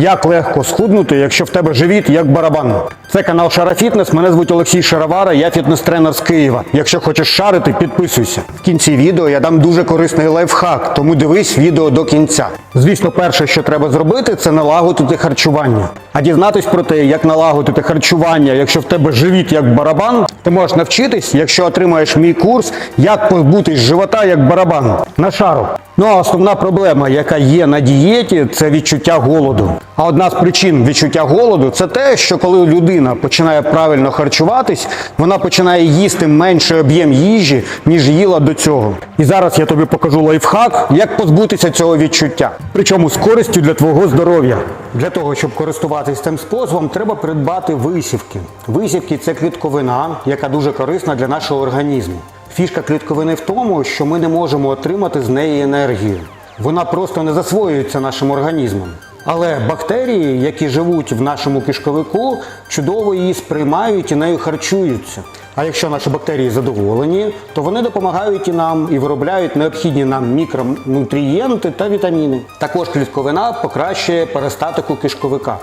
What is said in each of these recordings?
Як легко схуднути, якщо в тебе живіт як барабан? Це канал Шара Фітнес. Мене звуть Олексій Шаровара, я фітнес-тренер з Києва. Якщо хочеш шарити, підписуйся. В кінці відео я дам дуже корисний лайфхак, тому дивись відео до кінця. Звісно, перше, що треба зробити, це налагодити харчування. А дізнатись про те, як налагодити харчування, якщо в тебе живіт як барабан, ти можеш навчитись, якщо отримаєш мій курс, як позбутись живота як барабан на шару. Ну а основна проблема, яка є на дієті, це відчуття голоду. А одна з причин відчуття голоду це те, що коли людина починає правильно харчуватись, вона починає їсти менший об'єм їжі, ніж їла до цього. І зараз я тобі покажу лайфхак, як позбутися цього відчуття. Причому з користю для твого здоров'я. Для того, щоб користуватись цим способом, треба придбати висівки. Висівки це клітковина, яка дуже корисна для нашого організму. Фішка клітковини в тому, що ми не можемо отримати з неї енергію. Вона просто не засвоюється нашим організмом. Але бактерії, які живуть в нашому кишковику, чудово її сприймають і нею харчуються. А якщо наші бактерії задоволені, то вони допомагають і нам і виробляють необхідні нам мікронутрієнти та вітаміни. Також клітковина покращує перистатику кишковика.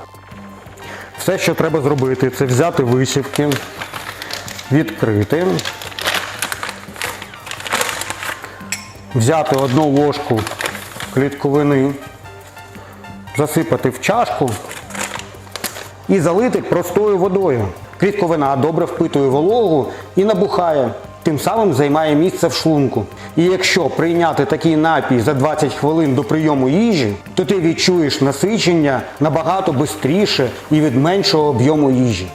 Все, що треба зробити, це взяти висівки, відкрити, взяти одну ложку клітковини, засипати в чашку і залити простою водою. Клітковина добре впитує вологу і набухає, тим самим займає місце в шлунку. І якщо прийняти такий напій за 20 хвилин до прийому їжі, то ти відчуєш насичення набагато швидше і від меншого об'єму їжі.